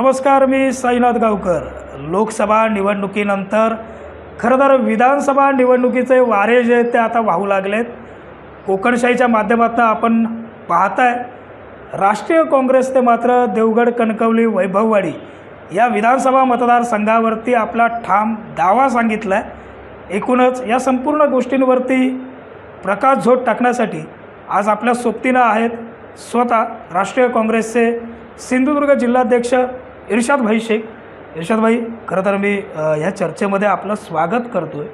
नमस्कार मी साईनाथ गावकर. लोकसभा निवडणुकीनंतर खरं तर विधानसभा निवडणुकीचे वारे जे आहेत ते आता वाहू लागलेत. कोकणशाहीच्या माध्यमातून आपण पाहताय राष्ट्रीय काँग्रेसने मात्र देवगड कणकवली वैभववाडी या विधानसभा मतदारसंघावरती आपला ठाम दावा सांगितला आहे एकूणच या संपूर्ण गोष्टींवरती प्रकाश झोत टाकण्यासाठी आज आपल्या सोबतीनं आहेत स्वतः राष्ट्रीय काँग्रेसचे सिंधुदुर्ग जिल्हाध्यक्ष इर्शाद भाई शेख. इर्शाद भाई खरं तर मी ह्या चर्चेमध्ये आपलं स्वागत करतो आहे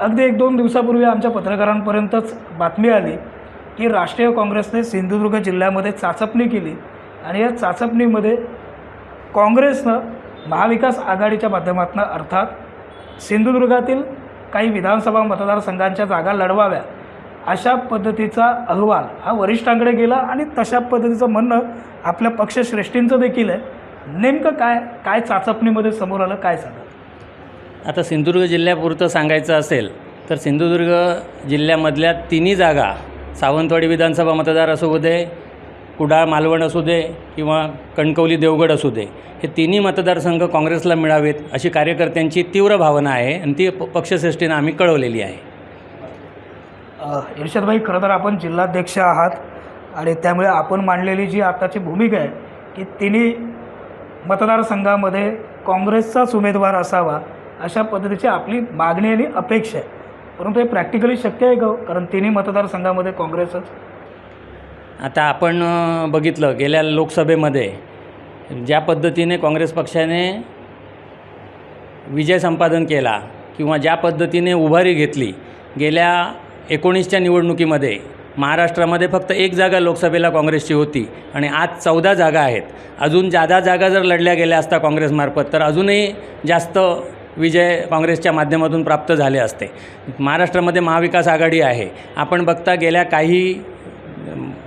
अगदी एक दोन दिवसापूर्वी आमच्या पत्रकारांपर्यंतच बातमी आली की राष्ट्रीय काँग्रेसने सिंधुदुर्ग जिल्ह्यामध्ये चाचपणी केली आणि या चाचपणीमध्ये काँग्रेसनं महाविकास आघाडीच्या माध्यमातून अर्थात सिंधुदुर्गातील काही विधानसभा मतदारसंघांच्या जागा लढवाव्या अशा पद्धतीचा अहवाल हा वरिष्ठांकडे गेला आणि तशा पद्धतीचं म्हणणं आपल्या पक्षश्रेष्ठींचं देखील आहे. नेमकं काय काय चाचपणीमध्ये समोर आलं काय सांगा आता सिंधुदुर्ग जिल्ह्यापुरतं सांगायचं असेल तर सिंधुदुर्ग जिल्ह्यामधल्या तिन्ही जागा सावंतवाडी विधानसभा मतदार असू दे कुडाळ मालवण असू दे किंवा कणकवली देवगड असू दे हे तिन्ही मतदारसंघ काँग्रेसला मिळावेत अशी कार्यकर्त्यांची तीव्र भावना आहे आणि ती पक्षश्रेष्ठीनं आम्ही कळवलेली आहे. अ, इर्शादभाई खरं तर आपण जिल्हाध्यक्ष आहात आणि त्यामुळे आपण मांडलेली जी आताची भूमिका आहे की तिन्ही मतदारसंघामध्ये काँग्रेसचाच उमेदवार असावा अशा पद्धतीची आपली मागणी आणि अपेक्षा आहे. परंतु हे प्रॅक्टिकली शक्य आहे का हो? कारण तिन्ही मतदारसंघामध्ये काँग्रेसच. आता आपण बघितलं गेल्या लोकसभेमध्ये ज्या पद्धतीने काँग्रेस पक्षाने विजय संपादन केला किंवा ज्या पद्धतीने उभारी घेतली गेल्या एकोणीसच्या निवडणुकीमध्ये महाराष्ट्रामध्ये फक्त एक जागा लोकसभेला काँग्रेसची होती आणि आज चौदा जागा आहेत. अजून जादा जागा जर लढल्या गेल्या असता काँग्रेसमार्फत तर अजूनही जास्त विजय काँग्रेसच्या माध्यमातून प्राप्त झाले असते. महाराष्ट्रामध्ये महाविकास आघाडी आहे. आपण बघता गेल्या काही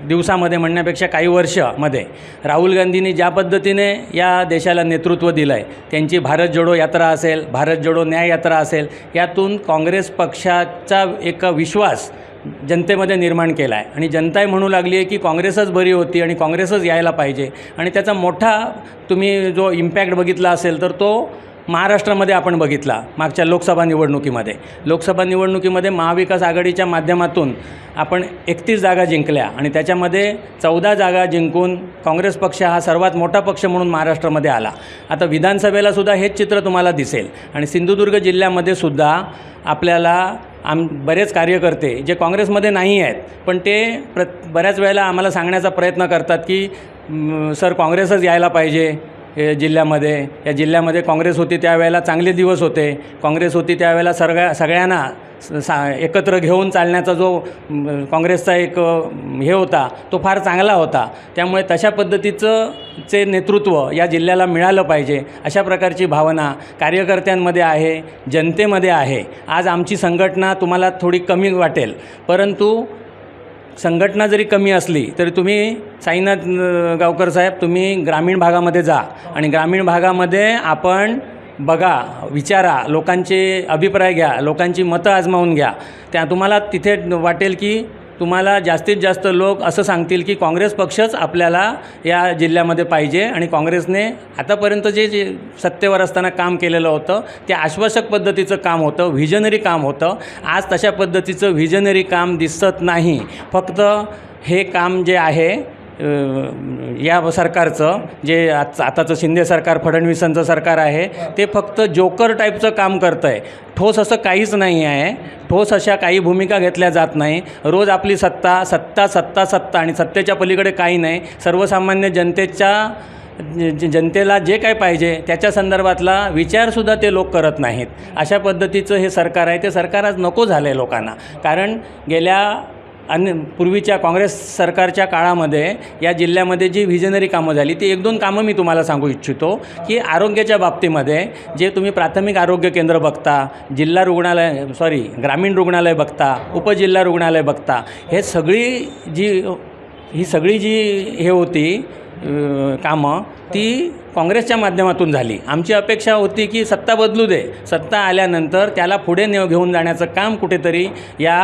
दिवसामध्ये म्हणण्यापेक्षा काही वर्षामध्ये राहुल गांधींनी ज्या पद्धतीने या देशाला नेतृत्व दिलं आहे त्यांची भारत जोडो यात्रा असेल भारत जोडो न्याय यात्रा असेल यातून काँग्रेस पक्षाचा एक विश्वास जनतेमध्ये निर्माण केला आहे आणि जनताही म्हणू लागली आहे की काँग्रेसच बरी होती आणि काँग्रेसच यायला पाहिजे. आणि त्याचा मोठा तुम्ही जो इम्पॅक्ट बघितला असेल तर तो महाराष्ट्रामध्ये आपण बघितला मागच्या लोकसभा निवडणुकीमध्ये. लोकसभा निवडणुकीमध्ये महाविकास आघाडीच्या माध्यमातून आपण एकतीस जागा जिंकल्या आणि त्याच्यामध्ये चौदा जागा जिंकून काँग्रेस पक्ष हा सर्वात मोठा पक्ष म्हणून महाराष्ट्रामध्ये आला. आता विधानसभेला सुद्धा हेच चित्र तुम्हाला दिसेल. आणि सिंधुदुर्ग जिल्ह्यामध्ये सुद्धा आपल्याला आम बरेच कार्यकर्ते जे काँग्रेसमध्ये नाही आहेत पण ते प्र बऱ्याच वेळेला आम्हाला सांगण्याचा प्रयत्न करतात की सर काँग्रेसच यायला पाहिजे जिल्ह्यामध्ये. या जिल्ह्यामध्ये काँग्रेस होती त्यावेळेला चांगले दिवस होते. काँग्रेस होती त्यावेळेला सगळ्या सगळ्यांना स- सा एकत्र घेऊन चालण्याचा जो काँग्रेसचा एक हे होता तो फार चांगला होता. त्यामुळे तशा पद्धतीचं चे नेतृत्व या जिल्ह्याला मिळालं पाहिजे अशा प्रकारची भावना कार्यकर्त्यांमध्ये आहे जनतेमध्ये आहे. आज आमची संघटना तुम्हाला थोडी कमी वाटेल परंतु संघटना जरी कमी असली तरी तुम्ही साईनाथ गावकर साहेब तुम्ही ग्रामीण भागामध्ये जा. आणि ग्रामीण भागामध्ये आपण बघा विचारा लोकांचे अभिप्राय घ्या लोकांची मतं आजमावून घ्या. त्या तुम्हाला तिथे वाटेल की तुम्हाला जास्तीत जास्त लोक असं सांगतील की काँग्रेस पक्षच आपल्याला या जिल्ह्यामध्ये पाहिजे आणि काँग्रेसने आतापर्यंत जे जे सत्तेवर असताना काम केलेलं होतं ते आश्वासक पद्धतीचं काम होतं व्हिजनरी काम होतं. आज तशा पद्धतीचं व्हिजनरी काम दिसत नाही. फक्त हे काम जे आहे या सरकारचं जे आज आताचं शिंदे सरकार फडणवीसांचं सरकार आहे ते फक्त जोकर टाईपचं काम करतं आहे ठोस असं काहीच नाही आहे. ठोस अशा काही भूमिका घेतल्या जात नाही. रोज आपली सत्ता सत्ता सत्ता सत्ता आणि सत्तेच्या पलीकडे काही नाही. सर्वसामान्य जनतेच्या जनतेला जे काय पाहिजे त्याच्या संदर्भातला विचारसुद्धा ते लोक करत नाहीत. अशा पद्धतीचं हे सरकार आहे. ते सरकार आज नको झालं आहे लोकांना. कारण गेल्या आणि पूर्वीच्या काँग्रेस सरकारच्या काळामध्ये या जिल्ह्यामध्ये जी व्हिजनरी कामं झाली ती एक दोन कामं मी तुम्हाला सांगू इच्छितो की आरोग्याच्या बाबतीमध्ये जे तुम्ही प्राथमिक आरोग्य केंद्र बघता जिल्हा रुग्णालय सॉरी ग्रामीण रुग्णालय बघता उपजिल्हा रुग्णालय बघता हे सगळी जी ही सगळी जी हे होती कामं ती काँग्रेसच्या माध्यमातून झाली. आमची अपेक्षा होती की सत्ता बदलू दे. सत्ता आल्यानंतर त्याला पुढे नेव घेऊन जाण्याचं काम कुठेतरी या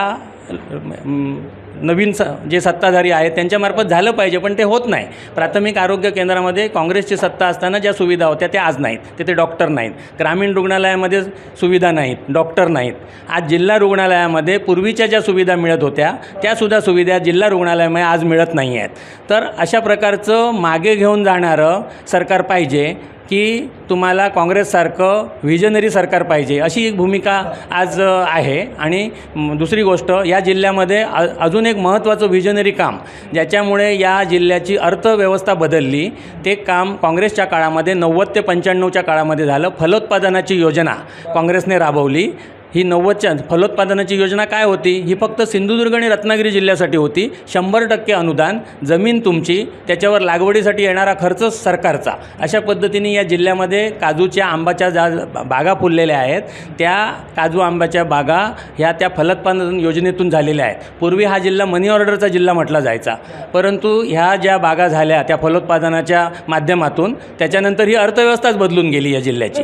नवीन स जे सत्ताधारी आहेत त्यांच्यामार्फत झालं पाहिजे पण ते होत नाही. प्राथमिक आरोग्य केंद्रामध्ये काँग्रेसची सत्ता असताना ज्या सुविधा होत्या त्या आज नाहीत. तिथे डॉक्टर नाहीत. ग्रामीण रुग्णालयामध्ये सुविधा नाहीत डॉक्टर नाहीत. आज जिल्हा रुग्णालयामध्ये पूर्वीच्या ज्या सुविधा मिळत होत्या त्यासुद्धा सुविधा जिल्हा रुग्णालयामध्ये आज मिळत नाही आहेत तर अशा प्रकारचं मागे घेऊन जाणारं सरकार पाहिजे. की तुम्हाला काँग्रेससारखं व्हिजनरी सरकार पाहिजे अशी एक भूमिका आज आहे. आणि दुसरी गोष्ट या जिल्ह्यामध्ये अ अजून एक महत्त्वाचं व्हिजनरी काम ज्याच्यामुळे या जिल्ह्याची अर्थव्यवस्था बदलली ते काम काँग्रेसच्या काळामध्ये नव्वद ते पंच्याण्णवच्या काळामध्ये झालं. फलोत्पादनाची योजना काँग्रेसने राबवली. ही नव्वदच्या फलोत्पादनाची योजना काय होती? ही फक्त सिंधुदुर्ग आणि रत्नागिरी जिल्ह्यासाठी होती. शंभर टक्के अनुदान जमीन तुमची त्याच्यावर लागवडीसाठी येणारा खर्च सरकारचा. अशा पद्धतीने या जिल्ह्यामध्ये काजूच्या आंबाच्या ज्या बागा फुललेल्या आहेत. त्या काजू आंब्याच्या बागा ह्या त्या फलोत्पादन योजनेतून झालेल्या आहेत. पूर्वी हा जिल्हा मनी ऑर्डरचा जिल्हा म्हटला जायचा. परंतु ह्या ज्या बागा झाल्या त्या फलोत्पादनाच्या माध्यमातून त्याच्यानंतर ही अर्थव्यवस्थाच बदलून गेली या जिल्ह्याची.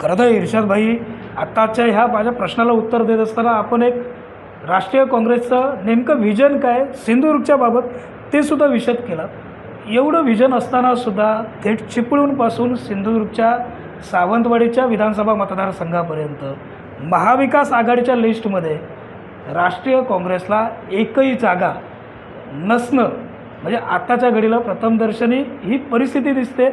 खरं तर इर्षाद भाई आत्ताच्या ह्या माझ्या प्रश्नाला उत्तर देत असताना आपण एक राष्ट्रीय काँग्रेसचं नेमकं व्हिजन काय सिंधुदुर्गच्या बाबत ते सुद्धा विषद केलं. एवढं व्हिजन असताना सुद्धा थेट चिपळूणपासून सिंधुदुर्गच्या सावंतवाडीच्या विधानसभा मतदारसंघापर्यंत महाविकास आघाडीच्या लिस्टमध्ये राष्ट्रीय काँग्रेसला एकही जागा नसणं म्हणजे आत्ताच्या घडीला प्रथमदर्शनी ही परिस्थिती दिसते.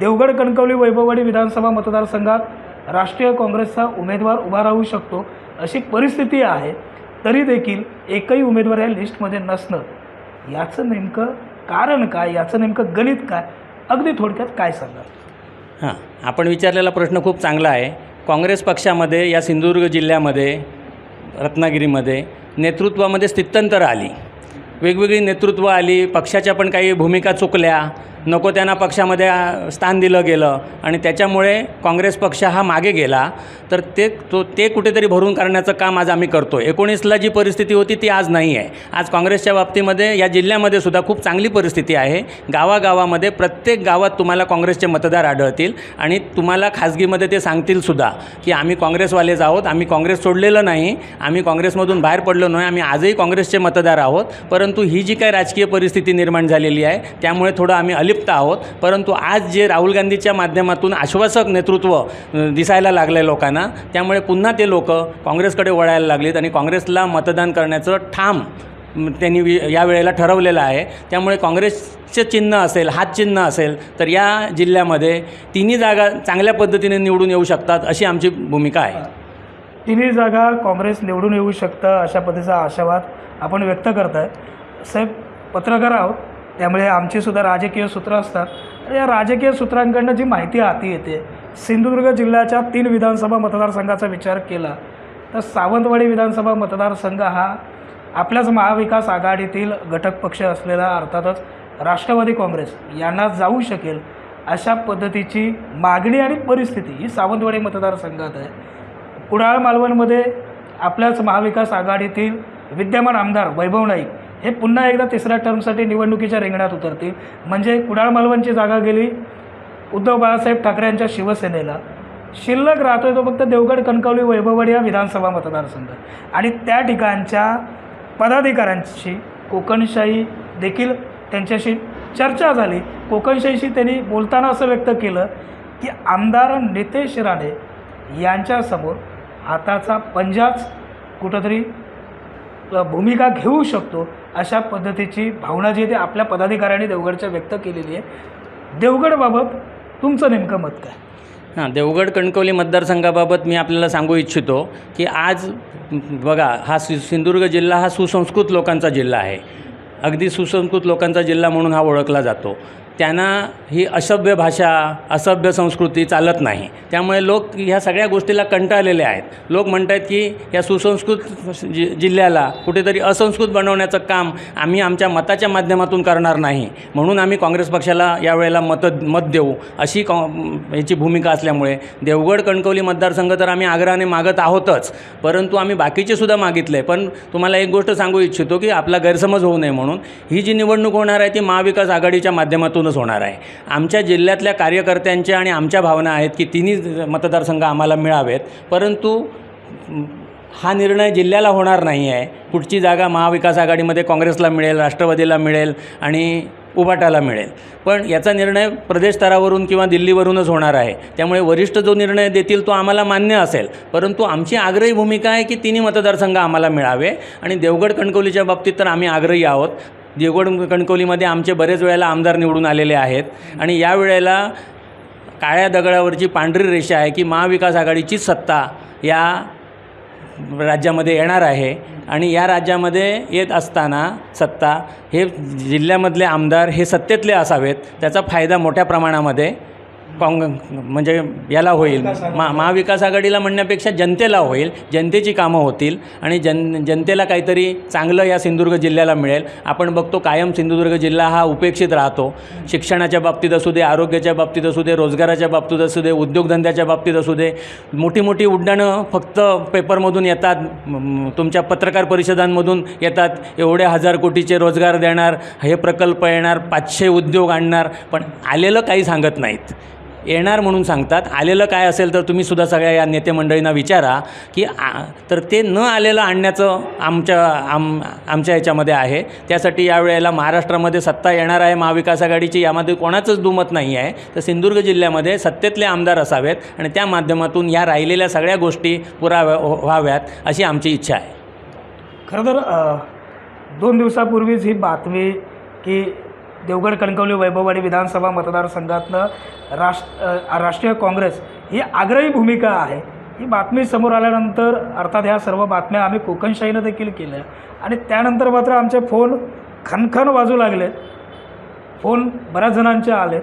देवगड कणकवली वैभववाडी विधानसभा मतदारसंघात राष्ट्रीय काँग्रेसचा उमेदवार उभा राहू शकतो अशी परिस्थिती आहे तरी देखील एकही उमेदवार या लिस्टमध्ये नसणं. याचं नेमकं कारण काय? याचं नेमकं गणित काय? अगदी थोडक्यात काय सांगा हां आपण विचारलेला प्रश्न खूप चांगला आहे. काँग्रेस पक्षामध्ये या सिंधुदुर्ग जिल्ह्यामध्ये रत्नागिरीमध्ये नेतृत्वामध्ये स्थित्यंतर आली. वेगवेगळी नेतृत्व आली पक्षाच्या पण काही भूमिका चुकल्या नको त्यांना पक्षामध्ये स्थान दिलं गेलं. आणि त्याच्यामुळे काँग्रेस पक्ष हा मागे गेला. तर ते तो ते कुठेतरी भरून काढण्याचं काम आज आम्ही करतो एकोणीसला जी परिस्थिती होती ती आज नाही आहे. आज काँग्रेसच्या बाबतीमध्ये या जिल्ह्यामध्ये सुद्धा खूप चांगली परिस्थिती आहे. गावागावामध्ये प्रत्येक गावात तुम्हाला काँग्रेसचे मतदार आढळतील. आणि तुम्हाला खाजगीमध्ये ते सांगतील सुद्धा की आम्ही काँग्रेसवालेच आहोत. आम्ही काँग्रेस सोडलेलं नाही. आम्ही काँग्रेसमधून बाहेर पडलो नाही. आम्ही आजही काँग्रेसचे मतदार आहोत. परंतु ही जी काही राजकीय परिस्थिती निर्माण झालेली आहे त्यामुळे थोडं आम्ही संलिप्त आहोत. परंतु आज जे राहुल गांधीच्या माध्यमातून आश्वासक नेतृत्व दिसायला लागलं आहे लोकांना त्यामुळे पुन्हा ते लोक काँग्रेसकडे वळायला लागलेत आणि काँग्रेसला मतदान करण्याचं ठाम त्यांनी वि- या वेळेला ठरवलेलं आहे. त्यामुळे काँग्रेसचे चिन्ह असेल हात चिन्ह असेल तर या जिल्ह्यामध्ये तिन्ही जागा चांगल्या पद्धतीने निवडून येऊ शकतात अशी आमची भूमिका आहे. तिन्ही जागा काँग्रेस निवडून येऊ शकतं अशा पद्धतीचा आशावाद आपण व्यक्त करत आहे. साहेब पत्रकार आहोत. त्यामुळे आमचीसुद्धा राजकीय सूत्रं असतात. तर या राजकीय सूत्रांकडनं जी माहिती हाती येते सिंधुदुर्ग जिल्ह्याच्या तीन विधानसभा मतदारसंघाचा विचार केला तर सावंतवाडी विधानसभा मतदारसंघ हा आपल्याच महाविकास आघाडीतील घटक पक्ष असलेला अर्थातच राष्ट्रवादी काँग्रेस यांना जाऊ शकेल अशा पद्धतीची मागणी आणि परिस्थिती ही सावंतवाडी मतदारसंघात आहे. कुडाळ मालवणमध्ये आपल्याच महाविकास आघाडीतील विद्यमान आमदार वैभव नाईक हे पुन्हा एकदा तिसऱ्या टर्मसाठी निवडणुकीच्या रिंगणात उतरतील. म्हणजे कुडाळ मालवणची जागा गेली उद्धव बाळासाहेब ठाकरे यांच्या शिवसेनेला. शिल्लक राहतोय तो फक्त देवगड कणकवली वैभववाडी या विधानसभा मतदारसंघ आणि त्या ठिकाणच्या पदाधिकाऱ्यांशी कोकणशाही देखील त्यांच्याशी चर्चा झाली. कोकणशाहीशी त्यांनी बोलताना असं व्यक्त केलं की आमदार नितेश राणे यांच्यासमोर हाताचा पंजाच कुठंतरी भूमिका घेऊ शकतो अशा पद्धतीची भावना जी आहे ती आपल्या पदाधिकाऱ्यांनी देवगडच्या व्यक्त केलेली आहे. देवगडबाबत तुमचं नेमकं मत काय? हां देवगड कणकवली मतदारसंघाबाबत मी आपल्याला सांगू इच्छितो की आज बघा हा सि सिंधुदुर्ग जिल्हा हा सुसंस्कृत लोकांचा जिल्हा आहे. अगदी सुसंस्कृत लोकांचा जिल्हा म्हणून हा ओळखला जातो. त्यांना ही असभ्य भाषा असभ्य संस्कृती चालत नाही. त्यामुळे लोक ह्या सगळ्या गोष्टीला कंटाळलेले आहेत. लोक म्हणत आहेत की या सुसंस्कृत जि जिल्ह्याला कुठेतरी असंस्कृत बनवण्याचं काम आम्ही आमच्या मताच्या माध्यमातून करणार नाही. म्हणून आम्ही काँग्रेस पक्षाला यावेळेला मत मत देऊ. अशी कॉ याची भूमिका असल्यामुळे देवगड कणकवली मतदारसंघ तर आम्ही आग्रहाने मागत आहोतच. परंतु आम्ही बाकीचे सुद्धा मागितले. पण तुम्हाला एक गोष्ट सांगू इच्छितो की आपला गैरसमज होऊ नये म्हणून. ही जी निवडणूक होणार आहे ती महाविकास आघाडीच्या माध्यमातून माध्यमातूनच होणार आहे. आमच्या जिल्ह्यातल्या कार्यकर्त्यांच्या आणि आमच्या भावना आहेत की तिन्ही मतदारसंघ आम्हाला मिळावेत. परंतु हा निर्णय जिल्ह्याला होणार नाही आहे. कुठची जागा महाविकास आघाडीमध्ये काँग्रेसला मिळेल राष्ट्रवादीला मिळेल आणि उभाटाला मिळेल. पण याचा निर्णय प्रदेश स्तरावरून किंवा दिल्लीवरूनच होणार आहे. त्यामुळे वरिष्ठ जो निर्णय देतील तो आम्हाला मान्य असेल. परंतु आमची आग्रही भूमिका आहे की तिन्ही मतदारसंघ आम्हाला मिळावे. आणि देवगड कणकवलीच्या बाबतीत तर आम्ही आग्रही आहोत. देवगड कणकवलीमध्ये आमचे बरेच वेळेला आमदार निवडून आलेले आहेत. आणि या वेळेला काळ्या दगडावरची पांढरी रेषा आहे की महाविकास आघाडीचीच सत्ता या राज्यामध्ये येणार आहे. आणि या राज्यामध्ये येत असताना सत्ता हे जिल्ह्यामधले आमदार हे सत्तेतले असावेत. त्याचा फायदा मोठ्या प्रमाणामध्ये काँग म्हणजे याला होईल. मा महाविकास आघाडीला म्हणण्यापेक्षा जनतेला होईल. जनतेची कामं होतील. आणि जन जनतेला काहीतरी चांगलं या सिंधुदुर्ग जिल्ह्याला मिळेल. आपण बघतो कायम सिंधुदुर्ग जिल्हा हा उपेक्षित राहतो. शिक्षणाच्या बाबतीत असू दे आरोग्याच्या बाबतीत असू दे रोजगाराच्या बाबतीत असू दे उद्योगधंद्याच्या बाबतीत असू दे मोठी मोठी उड्डाणं फक्त पेपरमधून येतात. तुमच्या पत्रकार परिषदांमधून येतात. एवढे हजार कोटीचे रोजगार देणार हे प्रकल्प येणार पाचशे उद्योग आणणार. पण आलेलं काही सांगत नाहीत. येणार म्हणून सांगतात. आलेलं काय असेल तर तुम्ही सुद्धा सगळ्या या नेते मंडळींना विचारा की आ तर ते न आलेलं आणण्याचं आमच्या आम आमच्या ह्याच्यामध्ये आहे. त्यासाठी यावेळेला महाराष्ट्रामध्ये सत्ता येणार आहे. महाविकास आघाडीची यामध्ये कोणाचंच दुमत नाही आहे. तर सिंधुदुर्ग जिल्ह्यामध्ये सत्तेतले आमदार असावेत आणि त्या माध्यमातून या राहिलेल्या सगळ्या गोष्टी पुराव्या हो, व्हाव्यात अशी आमची इच्छा आहे. खरं तर दोन दिवसापूर्वीच ही बातमी की देवगड कणकवली वैभववाडी विधानसभा मतदारसंघातनं राष्ट्र राष्ट्रीय काँग्रेस ही आग्रही भूमिका आहे. ही बातमी समोर आल्यानंतर अर्थात ह्या सर्व बातम्या आम्ही कोकणशाहीनं देखील केल्या. आणि त्यानंतर मात्र आमचे फोन खनखन वाजू लागले. फोन बऱ्याच जणांचे आले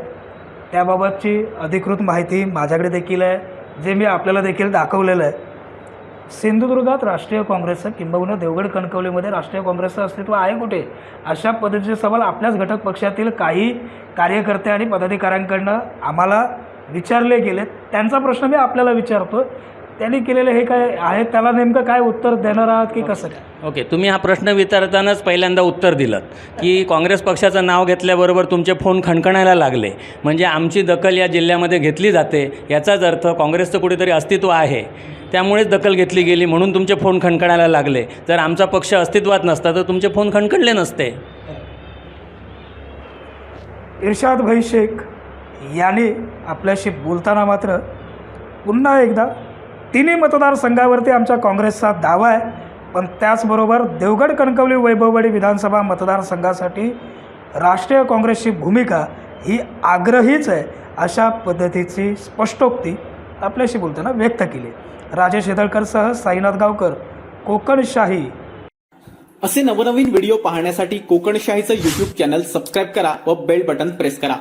त्याबाबतची अधिकृत माहिती माझ्याकडे देखील आहे. जे मी आपल्याला देखील दाखवलेलं आहे. सिंधुदुर्गात राष्ट्रीय काँग्रेसचं किंबहुना देवगड कणकवलीमध्ये राष्ट्रीय काँग्रेसचं अस्तित्व आहे कुठे? अशा पद्धतीचे सवाल आपल्याच घटक पक्षातील काही कार्यकर्ते आणि पदाधिकाऱ्यांकडनं आम्हाला विचारले गेलेत. त्यांचा प्रश्न मी आपल्याला विचारतो त्यांनी केलेलं हे काय आहे? त्याला नेमकं काय उत्तर देणार आहात की कसं काय? ओके तुम्ही हा प्रश्न विचारतानाच पहिल्यांदा उत्तर दिलं की काँग्रेस पक्षाचं नाव घेतल्याबरोबर तुमचे फोन खणखणायला लागले. म्हणजे आमची दखल या जिल्ह्यामध्ये घेतली जाते. याचाच अर्थ काँग्रेसचं कुठेतरी अस्तित्व आहे. त्यामुळेच दखल घेतली गेली म्हणून तुमचे फोन खणखणायला लागले. जर आमचा पक्ष अस्तित्वात नसता तर तुमचे फोन खणखणले नसते. इर्शाद भाई शेख यांनी आपल्याशी बोलताना मात्र पुन्हा एकदा तिन्ही मतदारसंघावरती आमच्या काँग्रेसचा दावा आहे. पण त्याचबरोबर देवगड कणकवली वैभववाडी विधानसभा मतदारसंघासाठी राष्ट्रीय काँग्रेसची भूमिका ही आग्रहीच आहे अशा पद्धतीची स्पष्टोक्ती आपल्याशी बोलताना व्यक्त केली. राजेश शेदळकरसह साईनाथ गावकर कोकणशाही असे नवनवीन व्हिडिओ पाहण्यासाठी कोकणशाहीचं यूट्यूब चॅनल सबस्क्राईब करा व बेल बटन प्रेस करा.